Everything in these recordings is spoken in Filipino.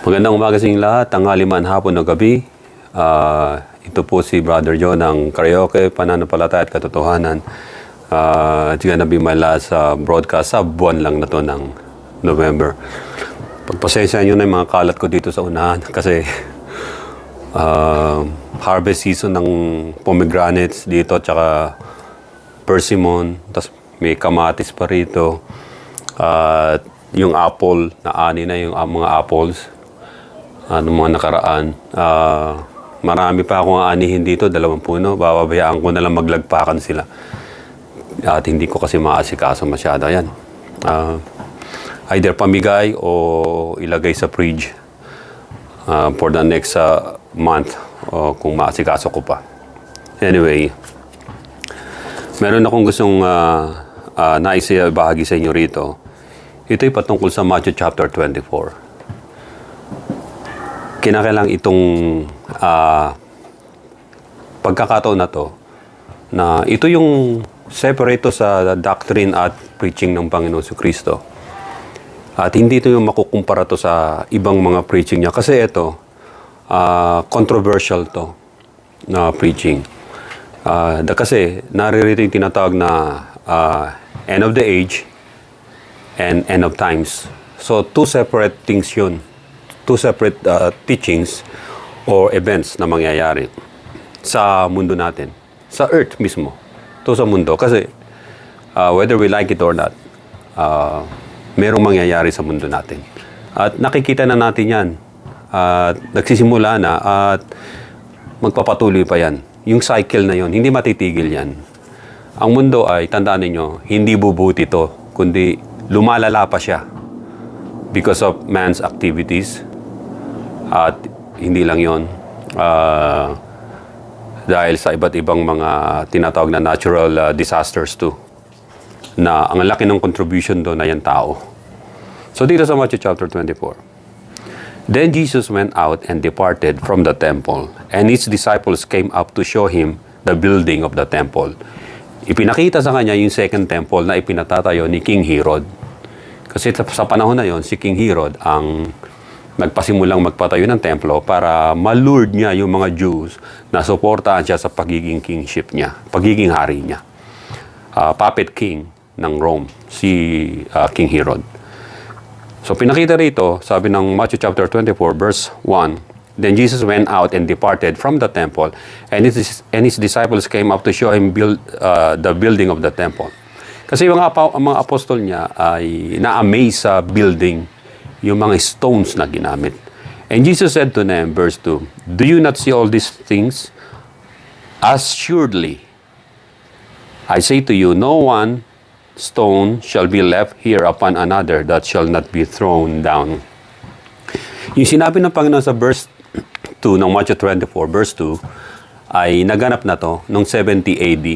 Magandang umaga sa inyong lahat, tanghali man, hapon o gabi. Ah, ito po si Brother John ng Karaoke, Pananampalataya at Katotohanan. Uh, it's gonna be my last ah, broadcast sa buwan lang na to ng November. Pagpasensya nyo na yung mga kalat ko dito sa unahan kasi ah, harvest season ng pomegranates dito tsaka persimmon, tapos may kamatis pa rito. At yung apple, na ani na yung ah, mga apples ano mga nakaraan. Ah, marami pa akong aanihin dito, dalawang puno. Bababayaan ko na lang maglagpakan sila. At hindi ko kasi maasikaso masyado. Yan. Ah, either pamigay o ilagay sa fridge ah, for the next ah, month o kung maasikaso ko pa. Anyway, meron akong gustong uh, uh, naisibahagi sa inyo rito. Ito'y patungkol sa Matthew chapter 24 kinakailang itong ah, pagkakataon na to na ito yung separate to sa doctrine at preaching ng Panginoon si Kristo. At hindi ito yung makukumpara to sa ibang mga preaching niya. Kasi ito, ah, controversial to na preaching. Ah, da kasi naririto yung tinatawag na ah, end of the age and end of times. So, two separate things yun. Two separate uh, teachings or events na mangyayari sa mundo natin. Sa earth mismo. To sa mundo. Kasi, uh, whether we like it or not, uh, merong mangyayari sa mundo natin. At nakikita na natin yan. At nagsisimula na at magpapatuloy pa yan. Yung cycle na yon hindi matitigil yan. Ang mundo ay, tandaan ninyo, hindi bubuti to, kundi lumalala pa siya because of man's activities. At hindi lang yon ah, dahil sa iba't ibang mga tinatawag na natural ah, disasters too. Na ang laki ng contribution doon ay ang tao. So dito sa Matthew chapter 24. Then Jesus went out and departed from the temple, and his disciples came up to show him the building of the temple. Ipinakita sa kanya yung second temple na ipinatatayo ni King Herod. Kasi sa panahon na yon si King Herod ang nagpasimulang magpatayo ng templo para malurd niya yung mga Jews na suportahan siya sa pagiging kingship niya, pagiging hari niya. Ah, puppet king ng Rome, si ah, King Herod. So pinakita rito, sabi ng Matthew chapter 24 verse 1, Then Jesus went out and departed from the temple, and his, and his disciples came up to show him build, uh, the building of the temple. Kasi yung mga, mga apostol niya ay na-amaze sa building yung mga stones na ginamit. And Jesus said to them, verse 2, Do you not see all these things? Assuredly, I say to you, no one stone shall be left here upon another that shall not be thrown down. Yung sinabi ng Panginoon sa verse 2 ng Matthew 24, verse 2, ay naganap na to noong 70 AD.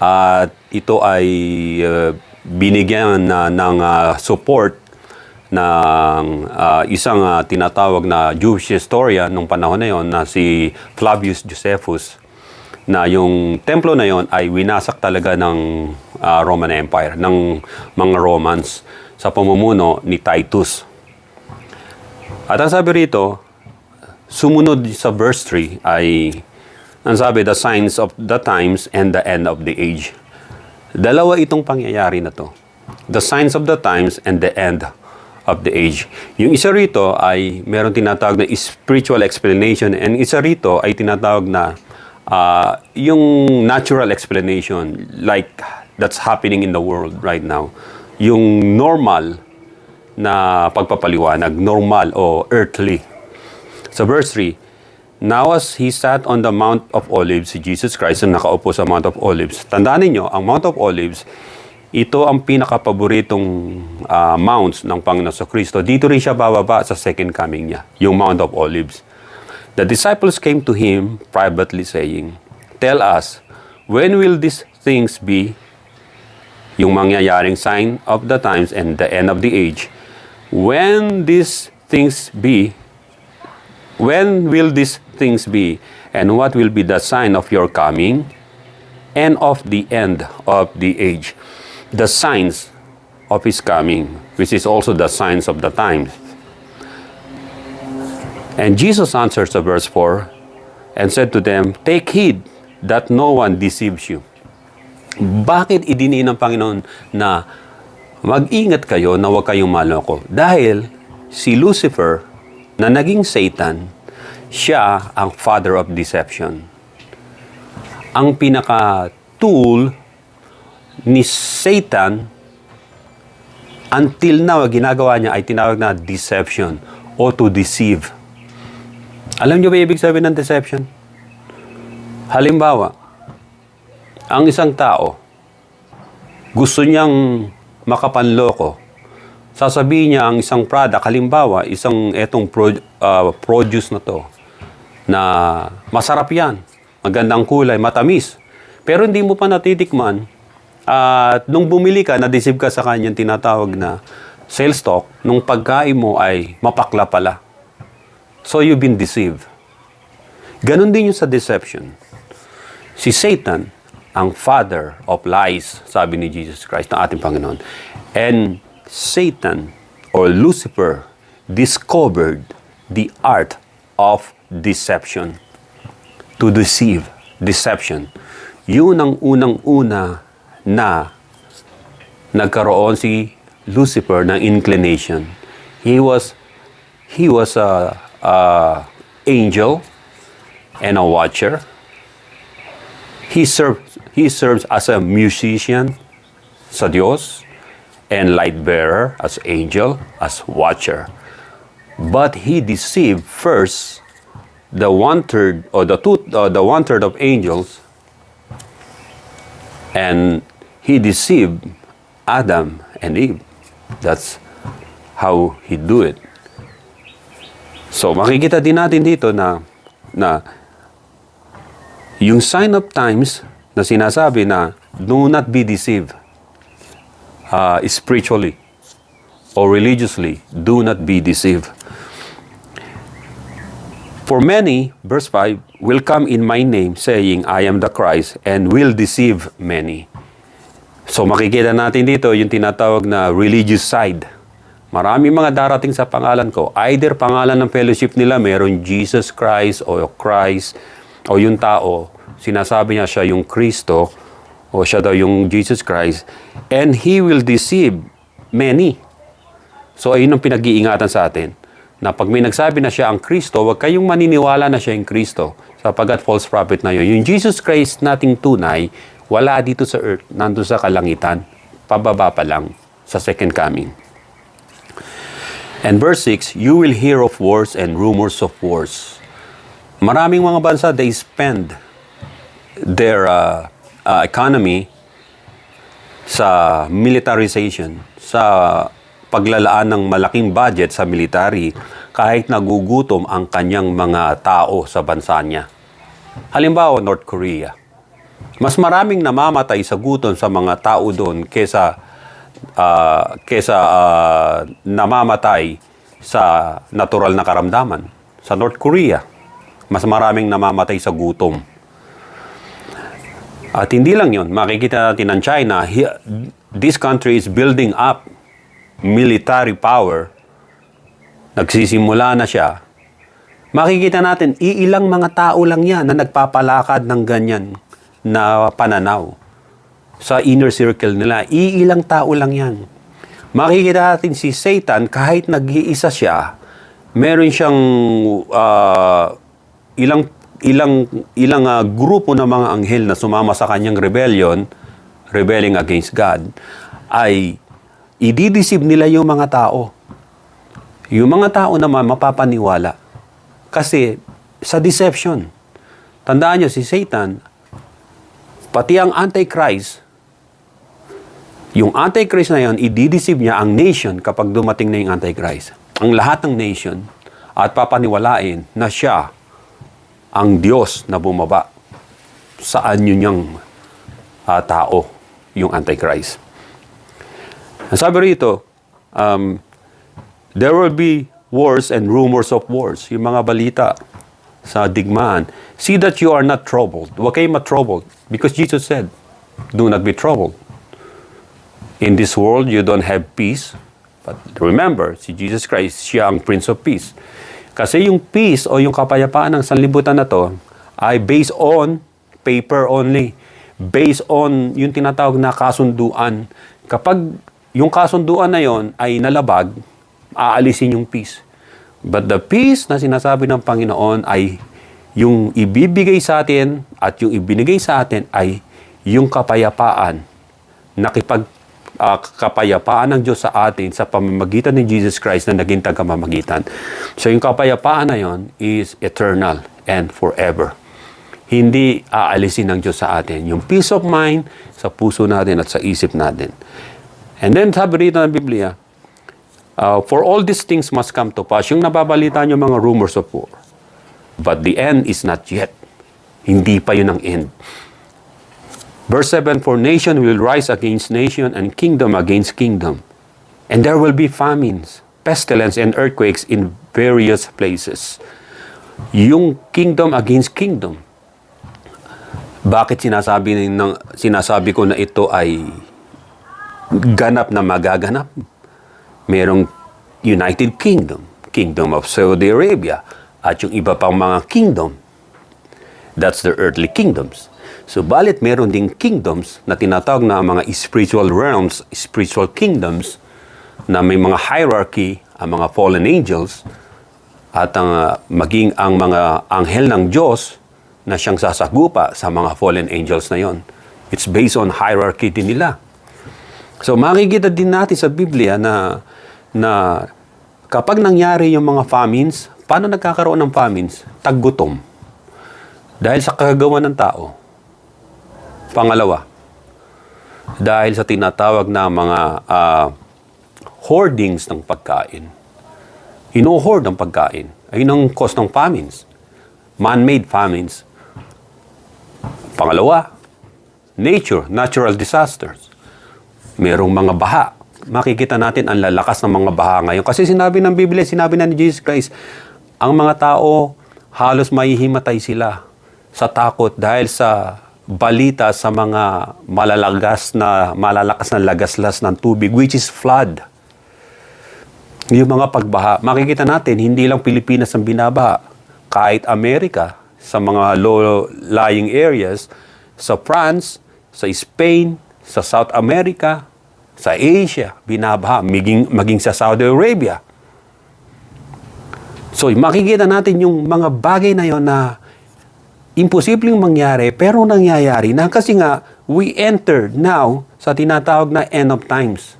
At ito ay uh, binigyan na ng uh, support ng uh, isang uh, tinatawag na Jewish historian nung panahon na yon na si Flavius Josephus na yung templo na yon ay winasak talaga ng uh, Roman Empire, ng mga Romans sa pamumuno ni Titus. At ang sabi rito, sumunod sa verse 3 ay, ang sabi, the signs of the times and the end of the age. Dalawa itong pangyayari na to. The signs of the times and the end of the age. Yung isa rito ay meron tinatawag na spiritual explanation and isa rito ay tinatawag na ah, yung natural explanation like that's happening in the world right now. Yung normal na pagpapaliwanag, normal o earthly. Sa verse 3, Now as he sat on the Mount of Olives, Jesus Christ ang nakaupo sa Mount of Olives. Tandaan ninyo, ang Mount of Olives, ito ang pinakapaboritong ah, mounts ng Panginoon Kristo. Dito rin siya bababa sa second coming niya, yung Mount of Olives. The disciples came to him privately saying, Tell us, when will these things be? Yung mangyayaring sign of the times and the end of the age. When these things be, when will these things be? And what will be the sign of your coming and of the end of the age? The signs of his coming, which is also the signs of the times. And Jesus answers sa verse 4 and said to them, Take heed that no one deceives you. Bakit idiniin ng Panginoon na mag-ingat kayo na huwag kayong maloko? Dahil si Lucifer na naging Satan, siya ang father of deception. Ang pinaka-tool ni Satan until now, ginagawa niya ay tinawag na deception o to deceive. Alam niyo ba ibig sabihin ng deception? Halimbawa, ang isang tao, gusto niyang makapanloko. Sasabihin niya ang isang product, halimbawa, isang etong pro, ah, produce na to, na masarap yan, magandang kulay, matamis. Pero hindi mo pa natitikman, at nung bumili ka, na-deceive ka sa kanyang tinatawag na sales stock, nung pagkain mo ay mapakla pala. So you've been deceived. Ganon din yung sa deception. Si Satan, ang father of lies, sabi ni Jesus Christ, ng ating Panginoon. And Satan, or Lucifer, discovered the art of deception. To deceive, deception. Yun ang unang-una na nagkaroon si Lucifer ng inclination. He was he was a, a angel and a watcher. He serves he serves as a musician sa Diyos and light bearer as angel, as watcher. But he deceived first the one third or the two uh, the one third of angels and he deceived Adam and Eve. That's how he do it. So makikita din natin dito na na yung sign of times na sinasabi na do not be deceived uh, spiritually or religiously, do not be deceived. For many, verse 5, will come in my name saying, I am the Christ, and will deceive many. So makikita natin dito yung tinatawag na religious side. Marami mga darating sa pangalan ko. Either pangalan ng fellowship nila, meron Jesus Christ o Christ o yung tao, sinasabi niya siya yung Kristo o siya daw yung Jesus Christ. And He will deceive many. So ayun ang pinag-iingatan sa atin. Na pag may nagsabi na siya ang Kristo, huwag kayong maniniwala na siya yung Kristo. Sapagat false prophet na yun. Yung Jesus Christ nating tunay, wala dito sa earth, nandun sa kalangitan. Pababa pa lang sa second coming. And verse 6, you will hear of wars and rumors of wars. Maraming mga bansa, they spend their uh, uh, economy sa militarization, sa paglalaan ng malaking budget sa military kahit nagugutom ang kanyang mga tao sa bansa niya. Halimbawa, North Korea. Mas maraming namamatay sa gutom sa mga tao doon kesa ah, kesa ah, namamatay sa natural na karamdaman. Sa North Korea, mas maraming namamatay sa gutom. At hindi lang yun, makikita natin ng China, this country is building up military power. Nagsisimula na siya. Makikita natin, iilang mga tao lang yan na nagpapalakad ng ganyan na pananaw. Sa inner circle nila, iilang tao lang yan. Makikita natin si Satan, kahit nag-iisa siya, meron siyang ah, ilang ilang ilang ah, grupo ng mga anghel na sumama sa kanyang rebellion, rebelling against God, ay ididisib nila yung mga tao. Yung mga tao naman mapapaniwala. Kasi sa deception, tandaan nyo si Satan, pati ang Antichrist, yung Antichrist na yon, idideceive niya ang nation kapag dumating na yung Antichrist. Ang lahat ng nation at papaniwalain na siya ang Diyos na bumaba sa anyo niyang ah, tao, yung Antichrist. Ang sabi rito, um, there will be wars and rumors of wars. Yung mga balita sa digmaan. See that you are not troubled. Huwag kayong matroubled. Because Jesus said, do not be troubled. In this world, you don't have peace. But remember, si Jesus Christ, siya ang Prince of Peace. Kasi yung peace o yung kapayapaan ng sanlibutan na to ay based on paper only. Based on yung tinatawag na kasunduan. Kapag yung kasunduan na yon ay nalabag, aalisin yung peace. But the peace na sinasabi ng Panginoon ay yung ibibigay sa atin at yung ibinigay sa atin ay yung kapayapaan nakipag ah, kapayapaan ng Diyos sa atin sa pamamagitan ni Jesus Christ na naging tagamamagitan. So yung kapayapaan na yon is eternal and forever. Hindi aalisin ng Diyos sa atin. Yung peace of mind sa puso natin at sa isip natin. And then sabi rito ng Biblia, uh, for all these things must come to pass. Yung nababalita nyo mga rumors of war. But the end is not yet. Hindi pa yun ang end. Verse 7, For nation will rise against nation and kingdom against kingdom. And there will be famines, pestilence, and earthquakes in various places. Yung kingdom against kingdom. Bakit sinasabi, ng, sinasabi ko na ito ay ganap na magaganap? Merong United Kingdom, Kingdom of Saudi Arabia, at yung iba pang mga kingdom. That's the earthly kingdoms. So, balit meron ding kingdoms na tinatawag na mga spiritual realms, spiritual kingdoms, na may mga hierarchy, ang mga fallen angels, at ang uh, maging ang mga anghel ng Diyos na siyang sasagupa sa mga fallen angels na yon. It's based on hierarchy din nila. So makikita din natin sa Biblia na na kapag nangyari yung mga famines, paano nagkakaroon ng famines? Taggutom. Dahil sa kagagawa ng tao. Pangalawa, dahil sa tinatawag na mga ah, hoardings ng pagkain. Ino-hoard ang pagkain. Ayun ang cause ng famines. Man-made famines. Pangalawa, nature, natural disasters. Merong mga baha. Makikita natin ang lalakas ng mga baha ngayon. Kasi sinabi ng Biblia, sinabi na ni Jesus Christ, ang mga tao halos mahihimatay sila sa takot dahil sa balita sa mga malalagas na malalakas na lagaslas ng tubig which is flood. Yung mga pagbaha, makikita natin hindi lang Pilipinas ang binabaha, kahit Amerika sa mga low-lying areas, sa France, sa Spain, sa South America, sa Asia, binabaha, maging, maging sa Saudi Arabia. So, makikita natin yung mga bagay na yon na imposibleng mangyari pero nangyayari na kasi nga we entered now sa tinatawag na end of times.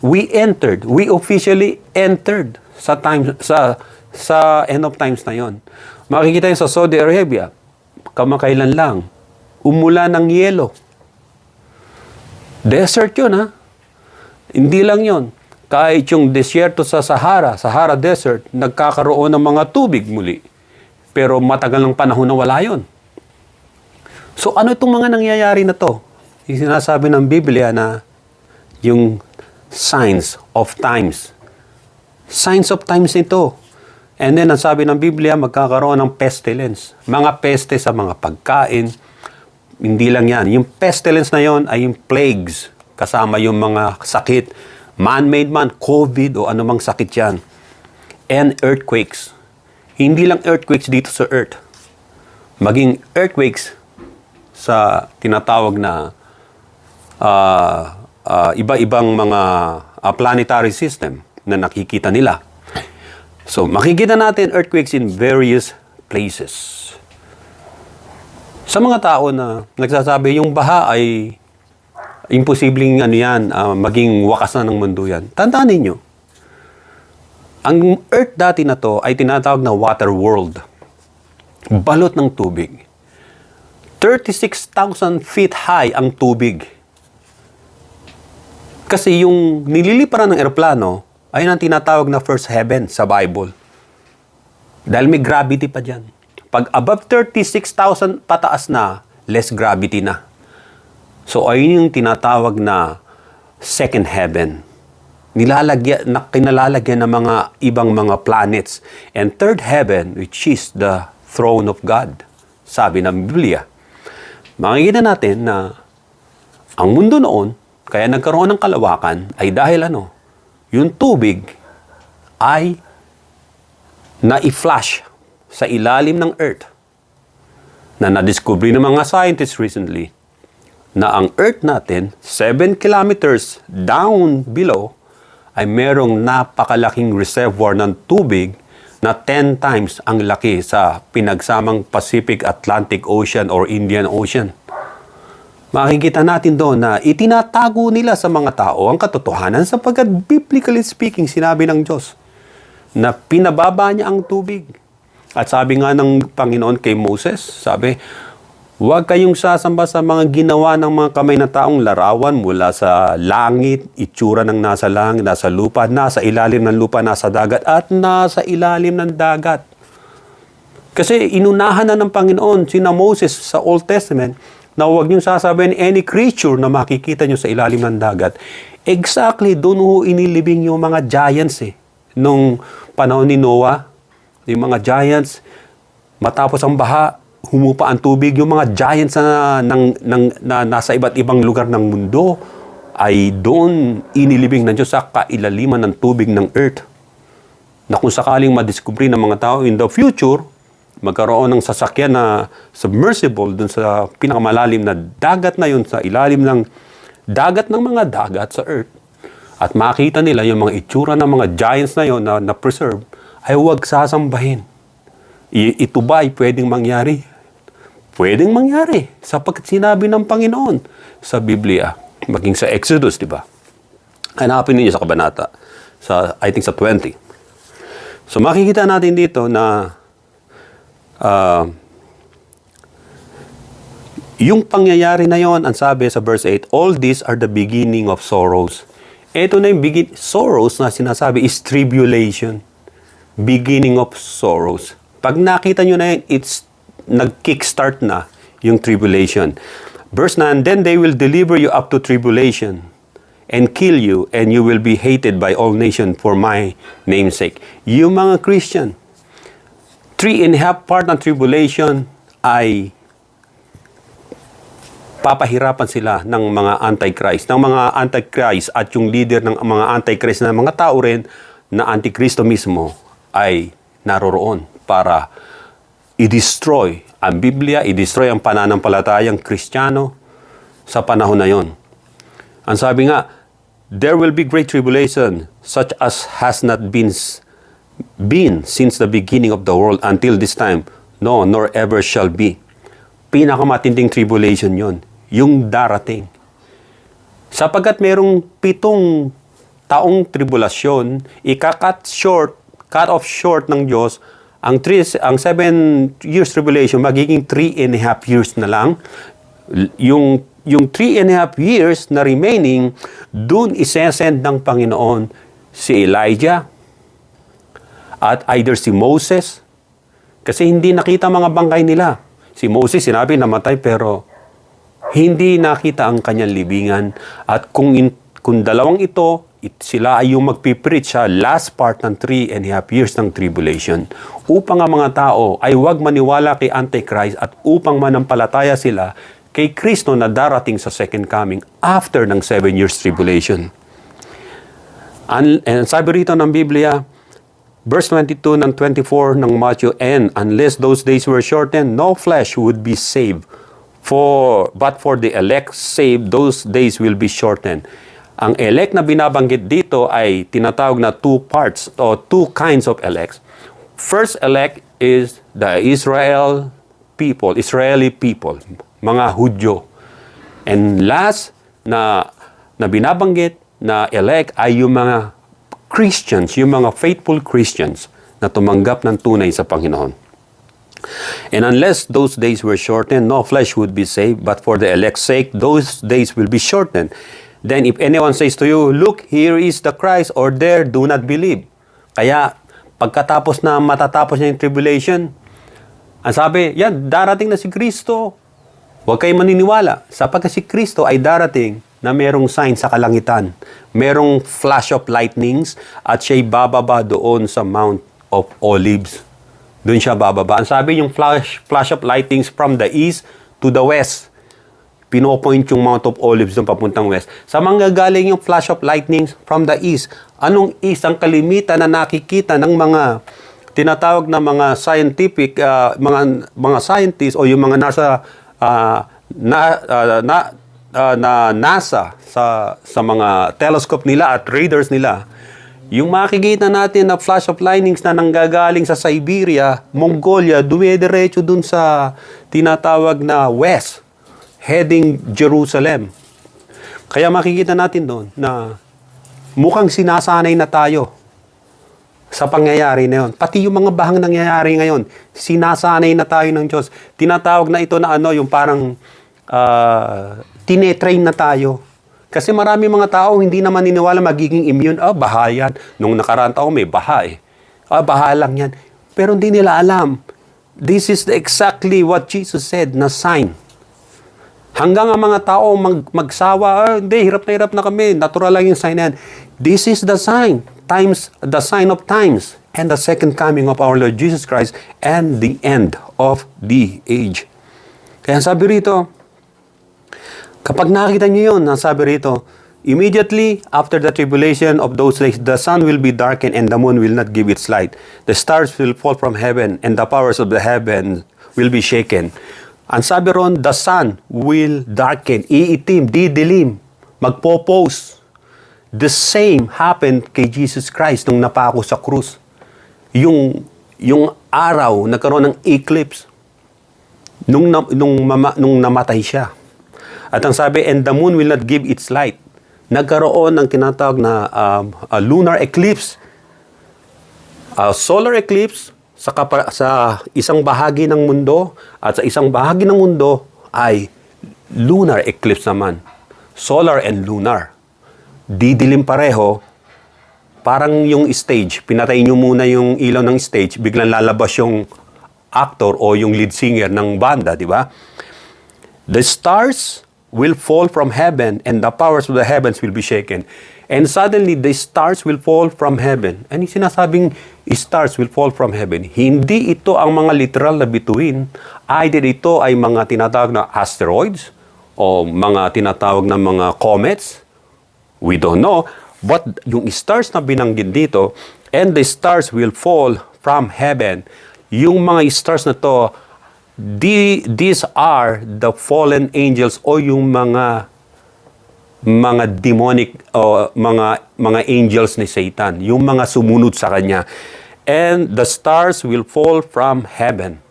We entered, we officially entered sa time sa sa end of times na yon. Makikita yun sa Saudi Arabia, kamakailan lang, umula ng yelo. Desert yun ha. Hindi lang yon. Kahit yung desierto sa Sahara, Sahara Desert, nagkakaroon ng mga tubig muli. Pero matagal ng panahon na wala yon. So ano itong mga nangyayari na to? Yung sinasabi ng Biblia na yung signs of times. Signs of times ito. And then, ang sabi ng Biblia, magkakaroon ng pestilence. Mga peste sa mga pagkain. Hindi lang yan. Yung pestilence na yon ay yung plagues. Kasama yung mga sakit. Man-made man, COVID o anumang sakit yan. And earthquakes. Hindi lang earthquakes dito sa earth. Maging earthquakes sa tinatawag na ah, ah, iba-ibang mga ah, planetary system na nakikita nila. So, makikita natin earthquakes in various places. Sa mga tao na nagsasabi yung baha ay imposibleng ano yan, ah, maging wakas na ng mundo yan. Tandaan ninyo, ang earth dati na to ay tinatawag na water world. Balot ng tubig. 36,000 feet high ang tubig. Kasi yung nililiparan ng eroplano ay ang tinatawag na first heaven sa Bible. Dahil may gravity pa dyan. Pag above 36,000 pataas na, less gravity na. So ayun yung tinatawag na second heaven. Nilalagyan, na, kinalalagyan ng mga ibang mga planets. And third heaven, which is the throne of God. Sabi ng Biblia. Makikita natin na ang mundo noon, kaya nagkaroon ng kalawakan, ay dahil ano, yung tubig ay na i-flash sa ilalim ng Earth na nadiscovery ng mga scientists recently na ang Earth natin, 7 kilometers down below, ay merong napakalaking reservoir ng tubig na 10 times ang laki sa pinagsamang Pacific Atlantic Ocean or Indian Ocean. Makikita natin doon na itinatago nila sa mga tao ang katotohanan sapagkat biblically speaking, sinabi ng Diyos na pinababa niya ang tubig. At sabi nga ng Panginoon kay Moses, sabi, Huwag kayong sasamba sa mga ginawa ng mga kamay na taong larawan mula sa langit, itsura ng nasa langit, nasa lupa, nasa ilalim ng lupa, nasa dagat, at nasa ilalim ng dagat. Kasi inunahan na ng Panginoon sina Moses sa Old Testament na huwag niyong sasabihin any creature na makikita niyo sa ilalim ng dagat. Exactly, doon ho inilibing yung mga giants eh. Nung panahon ni Noah, yung mga giants, matapos ang baha, humupa ang tubig, yung mga giants na, ng, ng, na nasa iba't ibang lugar ng mundo ay doon inilibing ng Diyos sa kailaliman ng tubig ng earth na kung sakaling madiskubre ng mga tao in the future, magkaroon ng sasakyan na submersible dun sa pinakamalalim na dagat na yun, sa ilalim ng dagat ng mga dagat sa Earth, at makita nila yung mga itsura ng mga giants na yun na, na preserve, ay huwag sasambahin. I- ito ba ay pwedeng mangyari? Pwedeng mangyari sapagkat sinabi ng Panginoon sa Biblia, maging sa Exodus, di ba? Hanapin ninyo sa kabanata, sa, I think sa 20. So makikita natin dito na ah, yung pangyayari na yon, ang sabi sa verse 8, all these are the beginning of sorrows. Ito na yung begin, sorrows na sinasabi is tribulation. Beginning of sorrows. Pag nakita nyo na yun, it's nag-kickstart na yung tribulation. Verse 9, then they will deliver you up to tribulation and kill you and you will be hated by all nations for my name's sake. Yung mga Christian, three and a half part ng tribulation ay papahirapan sila ng mga antichrist, ng mga antichrist at yung leader ng mga antichrist na mga tao rin na antikristo mismo ay naroroon para i-destroy ang Biblia, i-destroy ang pananampalatayang Kristiyano sa panahon na yon. Ang sabi nga, there will be great tribulation such as has not been been since the beginning of the world until this time, no, nor ever shall be. Pinakamatinding tribulation yon, yung darating. Sapagkat merong pitong taong tribulasyon, ikakat short, cut off short ng Diyos, ang, three, ang seven years tribulation, magiging three and a half years na lang. Yung, yung three and a half years na remaining, dun isesend ng Panginoon si Elijah at either si Moses, kasi hindi nakita mga bangkay nila. Si Moses, sinabi namatay pero hindi nakita ang kanyang libingan. At kung, in, kung dalawang ito, it, sila ay yung magpipreach sa last part ng three and a half years ng tribulation upang ang mga tao ay huwag maniwala kay Antichrist at upang manampalataya sila kay Kristo na darating sa second coming after ng seven years tribulation. An, and sabi rito ng Biblia, verse 22 ng 24 ng Matthew, and unless those days were shortened, no flesh would be saved. For, but for the elect saved, those days will be shortened. Ang elect na binabanggit dito ay tinatawag na two parts o two kinds of elects. First elect is the Israel people, Israeli people, mga Hudyo. And last na, na binabanggit na elect ay yung mga Christians, yung mga faithful Christians na tumanggap ng tunay sa Panginoon. And unless those days were shortened, no flesh would be saved, but for the elect's sake, those days will be shortened. Then if anyone says to you, Look, here is the Christ, or there, do not believe. Kaya, pagkatapos na matatapos niya yung tribulation, ang sabi, yan, darating na si Kristo. Huwag kayong maniniwala, sapagkat si Kristo ay darating na merong sign sa kalangitan. Merong flash of lightnings at siya'y bababa doon sa Mount of Olives. Doon siya bababa. Ang sabi yung flash, flash of lightnings from the east to the west. Pinopoint yung Mount of Olives doon papuntang west. Sa mga galing yung flash of lightnings from the east. Anong east ang kalimitan na nakikita ng mga tinatawag na mga scientific ah, mga mga scientists o yung mga nasa ah, na, ah, na ah, na NASA sa sa mga telescope nila at radars nila yung makikita natin na flash of lightnings na nanggagaling sa Siberia, Mongolia, dumediretso dun sa tinatawag na west, heading Jerusalem. Kaya makikita natin doon na mukhang sinasanay na tayo sa pangyayari na yun. Pati yung mga bahang nangyayari ngayon, sinasanay na tayo ng Diyos. Tinatawag na ito na ano, yung parang uh, tinetrain na tayo. Kasi marami mga tao hindi naman niniwala magiging immune. Ah, baha yan. Nung nakaraan taon may baha eh. Ah, baha lang yan. Pero hindi nila alam. This is exactly what Jesus said na sign. Hanggang ang mga tao mag, magsawa, ah, hindi, hirap na hirap na kami. Natural lang yung sign yan. This is the sign. Times, the sign of times. And the second coming of our Lord Jesus Christ. And the end of the age. Kaya sabi rito, kapag nakita nyo yun, ang sabi rito, Immediately after the tribulation of those days, the sun will be darkened and the moon will not give its light. The stars will fall from heaven and the powers of the heaven will be shaken. Ang sabi ron, the sun will darken, iitim, didilim, magpo-pose. The same happened kay Jesus Christ nung napako sa krus. Yung, yung araw, nagkaroon ng eclipse nung, na- nung, mama- nung namatay siya. At ang sabi, and the moon will not give its light. Nagkaroon ng tinatawag na um, a lunar eclipse. A solar eclipse sa, kapa- sa isang bahagi ng mundo at sa isang bahagi ng mundo ay lunar eclipse naman. Solar and lunar. Didilim pareho, parang yung stage, pinatay nyo muna yung ilaw ng stage, biglang lalabas yung actor o yung lead singer ng banda, di ba? The stars will fall from heaven and the powers of the heavens will be shaken. And suddenly, the stars will fall from heaven. Ano yung sinasabing stars will fall from heaven? Hindi ito ang mga literal na bituin. Either ito ay mga tinatawag na asteroids o mga tinatawag na mga comets. We don't know. But yung stars na binanggit dito, and the stars will fall from heaven. Yung mga stars na to, di, these are the fallen angels o yung mga mga demonic o mga mga angels ni Satan, yung mga sumunod sa kanya. And the stars will fall from heaven.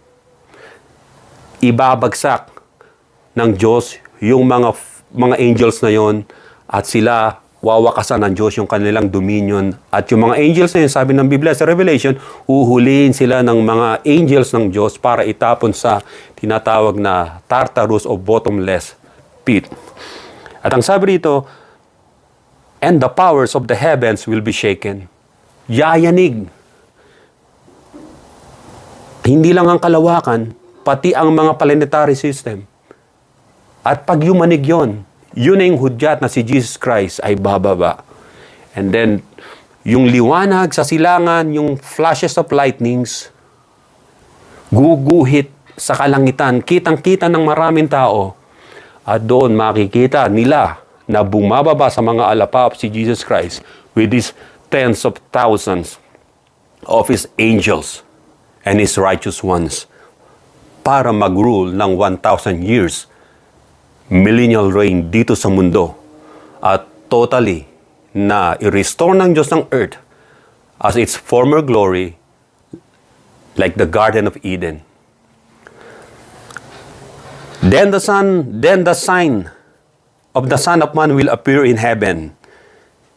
Ibabagsak ng Diyos yung mga mga angels na yon at sila wawakasan ng Diyos yung kanilang dominion. At yung mga angels na yun, sabi ng Biblia sa Revelation, uhulihin sila ng mga angels ng Diyos para itapon sa tinatawag na Tartarus o bottomless pit. At ang sabi rito, and the powers of the heavens will be shaken. Yayanig. Hindi lang ang kalawakan, pati ang mga planetary system. At pag yumanig yon, yun na yung hudyat na si Jesus Christ ay bababa. And then, yung liwanag sa silangan, yung flashes of lightnings, guguhit sa kalangitan, kitang-kita ng maraming tao. At doon makikita nila na bumababa sa mga alapap si Jesus Christ with these tens of thousands of His angels and His righteous ones para mag-rule ng 1,000 years millennial reign dito sa mundo at totally na i-restore ng Diyos ng earth as its former glory like the Garden of Eden. Then the sun, then the sign of the Son of Man will appear in heaven.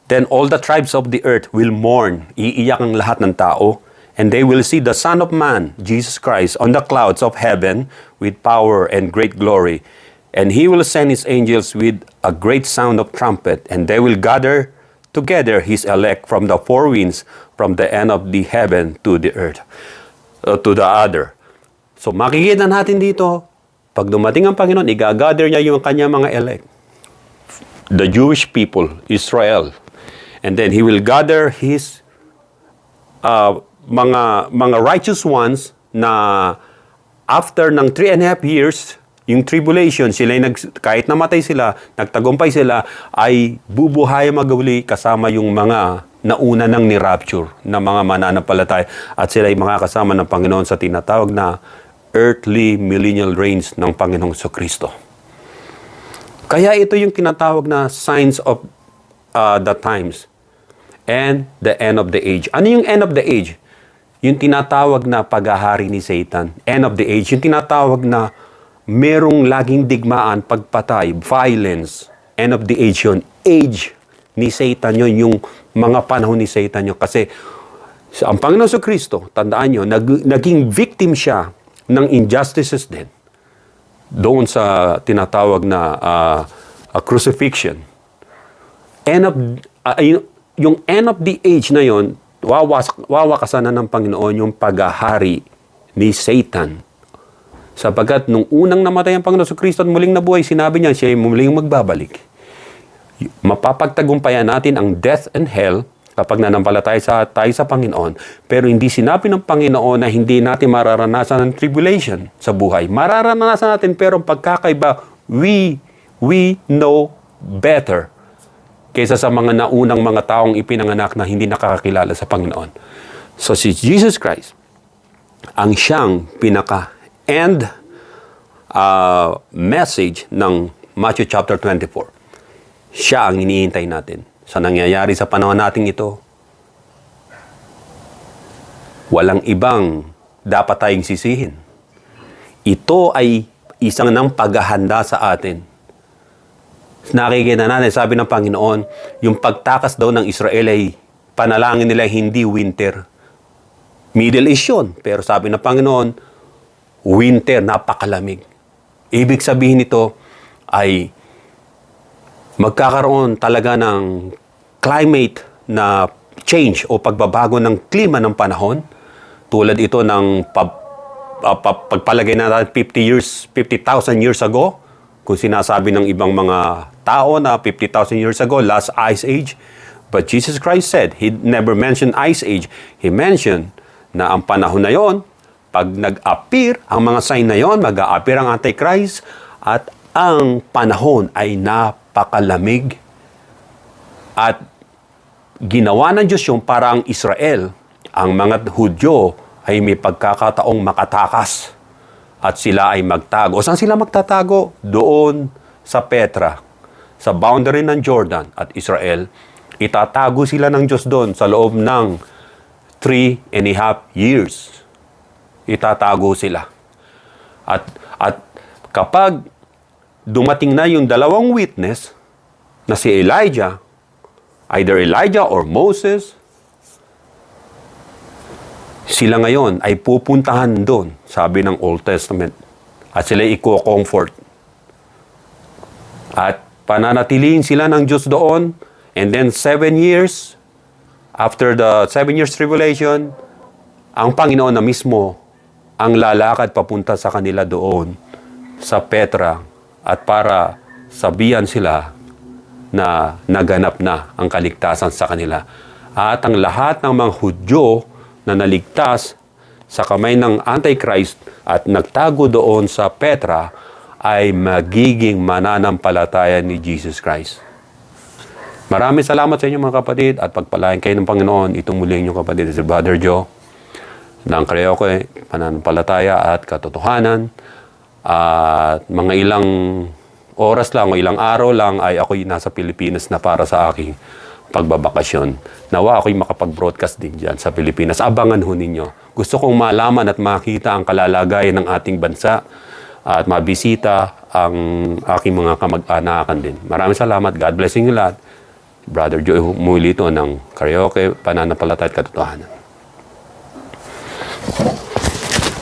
Then all the tribes of the earth will mourn. Iiyak ang lahat ng tao. And they will see the Son of Man, Jesus Christ, on the clouds of heaven with power and great glory. And he will send his angels with a great sound of trumpet, and they will gather together his elect from the four winds, from the end of the heaven to the earth, uh, to the other. So makikita natin dito, pag dumating ang Panginoon, igagather niya yung kanya mga elect. The Jewish people, Israel. And then he will gather his uh, mga mga righteous ones na after ng three and a half years, yung tribulation, sila nag, kahit namatay sila, nagtagumpay sila, ay bubuhay maguli kasama yung mga nauna nang ni-rapture ng mga mananampalataya at sila ay makakasama ng Panginoon sa tinatawag na earthly millennial reigns ng Panginoong Kristo. Kaya ito yung tinatawag na signs of uh, the times and the end of the age. Ano yung end of the age? Yung tinatawag na paghahari ni Satan. End of the age. Yung tinatawag na merong laging digmaan, pagpatay, violence. End of the age yun. Age ni Satan yun. Yung mga panahon ni Satan yun. Kasi ang Panginoon sa Kristo, tandaan nyo, nag, naging victim siya ng injustices din doon sa tinatawag na ah, ah, crucifixion. End of, ah, yung, end of the age na yon, wawas, wawakasan na ng Panginoon yung paghahari ni Satan. Sapagkat nung unang namatay ang Panginoon sa Kristo at muling nabuhay, sinabi niya siya ay muling magbabalik. Mapapagtagumpayan natin ang death and hell kapag nanampalataya sa tayo sa Panginoon. Pero hindi sinabi ng Panginoon na hindi natin mararanasan ang tribulation sa buhay. Mararanasan natin pero ang pagkakaiba, we, we know better kaysa sa mga naunang mga taong ipinanganak na hindi nakakakilala sa Panginoon. So si Jesus Christ, ang siyang pinaka-end uh, message ng Matthew chapter 24. Siya ang iniintay natin. Sa nangyayari sa panahon nating ito, walang ibang dapat tayong sisihin. Ito ay isang ng paghahanda sa atin. Nakikita natin, sabi ng Panginoon, yung pagtakas daw ng Israel ay panalangin nila hindi winter. Middle East yun. Pero sabi ng Panginoon, winter, napakalamig. Ibig sabihin nito ay magkakaroon talaga ng climate na change o pagbabago ng klima ng panahon. Tulad ito ng pag, uh, pa- pagpalagay na natin 50 years, 50,000 years ago. Kung sinasabi ng ibang mga tao na 50,000 years ago, last ice age. But Jesus Christ said, He never mentioned ice age. He mentioned na ang panahon na yon, pag nag-appear, ang mga sign na yon, mag-a-appear ang Antichrist at ang panahon ay napakalamig at ginawa ng Diyos yung para ang Israel, ang mga Hudyo ay may pagkakataong makatakas at sila ay magtago. Saan sila magtatago? Doon sa Petra, sa boundary ng Jordan at Israel. Itatago sila ng Diyos doon sa loob ng three and a half years. Itatago sila. At, at kapag dumating na yung dalawang witness na si Elijah, either Elijah or Moses, sila ngayon ay pupuntahan doon, sabi ng Old Testament, at sila i-comfort. At pananatilihin sila ng Diyos doon, and then seven years, after the seven years tribulation, ang Panginoon na mismo ang lalakad papunta sa kanila doon sa Petra at para sabihan sila na naganap na ang kaligtasan sa kanila. At ang lahat ng mga Hudyo na naligtas sa kamay ng Antichrist at nagtago doon sa Petra ay magiging mananampalataya ni Jesus Christ. Maraming salamat sa inyo mga kapatid at pagpalain kayo ng Panginoon. Itong muli inyong kapatid si Brother Joe ng Creoque, pananampalataya at katotohanan. At mga ilang oras lang o ilang araw lang ay ako'y nasa Pilipinas na para sa aking pagbabakasyon. Nawa ako'y makapag-broadcast din dyan sa Pilipinas. Abangan ho ninyo. Gusto kong malaman at makita ang kalalagayan ng ating bansa at mabisita ang aking mga kamag-anakan din. Maraming salamat. God bless you lahat. Brother Joey Mulito ng Karaoke, Pananampalataya at Katotohanan.